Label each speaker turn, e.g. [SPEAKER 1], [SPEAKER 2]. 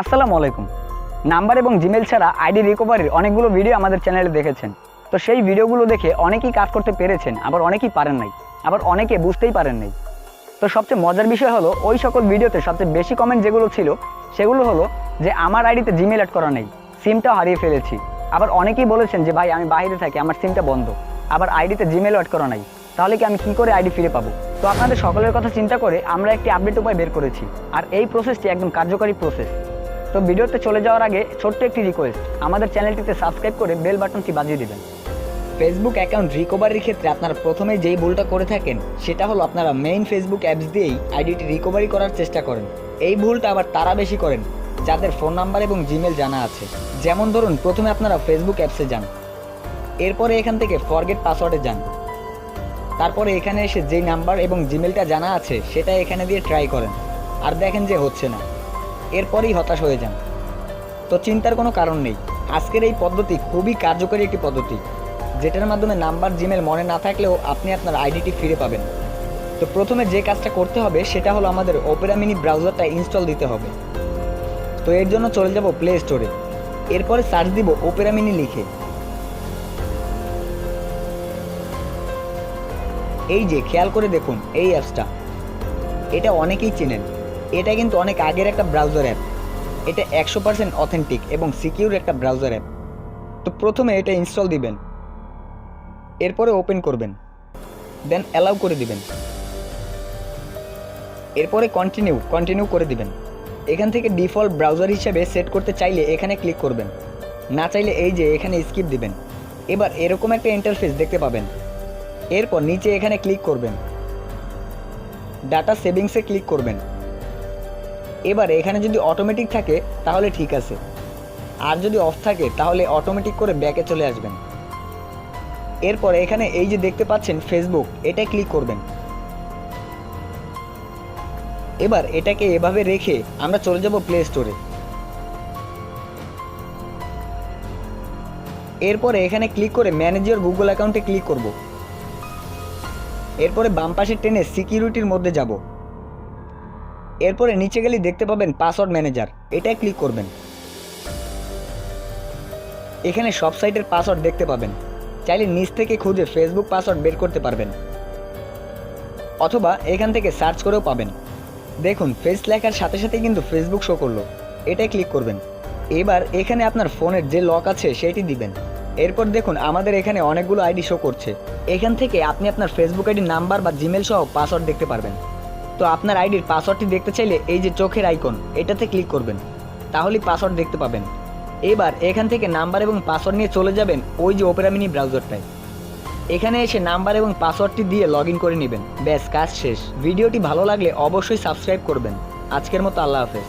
[SPEAKER 1] আসসালামু আলাইকুম। নাম্বার এবং জিমেল ছাড়া আইডি রিকভারির অনেকগুলো ভিডিও আমাদের চ্যানেলে দেখেছেন। তো সেই ভিডিওগুলো দেখে অনেকেই কাজ করতে পেরেছেন, আবার অনেকেই পারেন নাই, আবার অনেকে বুঝতেই পারেন নাই। তো সবচেয়ে মজার বিষয় হলো, ওই সকল ভিডিওতে সবচেয়ে বেশি কমেন্ট যেগুলো ছিল, সেগুলো হলো যে আমার আইডিতে জিমেল অ্যাড করা নেই সিমটাও হারিয়ে ফেলেছি। আবার অনেকেই বলেছেন যে, ভাই, আমি বাইরে থাকি, আমার সিমটা বন্ধ, আবার আইডিতে জিমেল অ্যাড করা নাই, তাহলে কি আমি কি করে আইডি ফিরে পাবো? তো আপনাদের সকলের কথা চিন্তা করে আমরা একটি আপডেট উপায় বের করেছি, আর এই প্রসেসটি একদম কার্যকরী প্রসেস তো ভিডিওতে চলে যাওয়ার আগে ছোট্ট একটি রিকোয়েস্ট আমাদের চ্যানেলটিতে সাবস্ক্রাইব করে বেল বাটনটি বাজিয়ে দেবেন। ফেসবুক অ্যাকাউন্ট রিকভারির ক্ষেত্রে আপনারা প্রথমেই যেই ভুলটা করে থাকেন, সেটা হলো আপনারা মেইন ফেসবুক অ্যাপস দিয়েই আইডিটি রিকভারি করার চেষ্টা করেন। এই ভুলটা আবার তারা বেশি করেন, যাদের ফোন নাম্বার এবং জিমেল জানা আছে। যেমন ধরুন, প্রথমে আপনারা ফেসবুক অ্যাপসে যান। এরপরে এখান থেকে ফরগেট পাসওয়ার্ডে যান। তারপরে এখানে এসে যেই নাম্বার এবং জিমেলটা জানা আছে, সেটা এখানে দিয়ে ট্রাই করেন। আর দেখেন যে হচ্ছে না। এরপরেই হতাশ হয়ে যান। তো চিন্তার কোনো কারণ নেই। আজকের এই পদ্ধতি খুবই কার্যকরী একটি পদ্ধতি, যেটার মাধ্যমে নাম্বার জিমেল মনে না থাকলেও আপনি আপনার আইডিটি ফিরে পাবেন। তো প্রথমে যে কাজটা করতে হবে, সেটা হলো আমাদের ওপেরা মিনি ব্রাউজারটা ইনস্টল দিতে হবে। তো এর জন্য চলে যাব প্লে স্টোরে এরপরে সার্চ দিব ওপেরা মিনি লিখে। এই যে, খেয়াল করে দেখুন, এই অ্যাপসটা এটা অনেকেই চেনেন। এটা কিন্তু অনেক আগের একটা ব্রাউজার অ্যাপ এটা একশো পার্সেন্ট অথেন্টিক এবং সিকিউর একটা ব্রাউজার অ্যাপ তো প্রথমে এটা ইনস্টল দিবেন। এরপরে ওপেন করবেন। দেন অ্যালাউ করে দিবেন। এরপরে কন্টিনিউ কন্টিনিউ করে দিবেন। এখান থেকে ডিফল্ট ব্রাউজার হিসেবে সেট করতে চাইলে এখানে ক্লিক করবেন। না চাইলে এই যে এখানে স্কিপ দিবেন। এবার এরকম একটা ইন্টারফেস দেখতে পাবেন। এরপর নিচে এখানে ক্লিক করবেন। ডাটা সেভিংসে ক্লিক করবেন। এবার এখানে যদি অটোমেটিক থাকে, তাহলে ঠিক আছে। আর যদি অফ থাকে, তাহলে অটোমেটিক করে ব্যাকে চলে আসবেন। এরপর এখানে এই যে দেখতে পাচ্ছেন ফেসবুক এটা ক্লিক করবেন। এবার এটাকে এভাবে রেখে আমরা চলে যাব প্লে স্টোরে এরপরে এখানে ক্লিক করে ম্যানেজার গুগল অ্যাকাউন্টে ক্লিক করব। এরপরে বাম পাশে টেনে সিকিউরিটির মধ্যে যাব। এরপরে নিচে গেলে দেখতে পাবেন পাসওয়ার্ড ম্যানেজার। এটাই ক্লিক করবেন। এখানে সব সাইটের পাসওয়ার্ড দেখতে পাবেন। চাইলে নিচ থেকে খুঁজে ফেসবুক পাসওয়ার্ড বের করতে পারবেন। অথবা এখান থেকে সার্চ করেও পাবেন। দেখুন ফেস লেখার সাথে সাথে কিন্তু ফেসবুক শো করল। এটাই ক্লিক করবেন। এবার এখানে আপনার ফোনের যে লক আছে সেটি দিবেন। এরপর দেখুন, আমাদের এখানে অনেকগুলো আইডি শো করছে। এখান থেকে আপনি আপনার ফেসবুক আইডির নাম্বার বা জিমেল সহ পাসওয়ার্ড দেখতে পারবেন। তো আপনার আইডির পাসওয়ার্ডটি দেখতে চাইলে এই যে চোখের আইকন, এটাতে ক্লিক করবেন। তাহলেই পাসওয়ার্ড দেখতে পাবেন। এবার এখান থেকে নাম্বার এবং পাসওয়ার্ড নিয়ে চলে যাবেন ওই যে ওপেরা মিনি ব্রাউজারটায়। এখানে এসে নাম্বার এবং পাসওয়ার্ডটি দিয়ে লগ ইন করে নেবেন। ব্যাস, কাজ শেষ। ভিডিওটি ভালো লাগলে অবশ্যই সাবস্ক্রাইব করবেন। আজকের মতো আল্লাহ হাফেজ।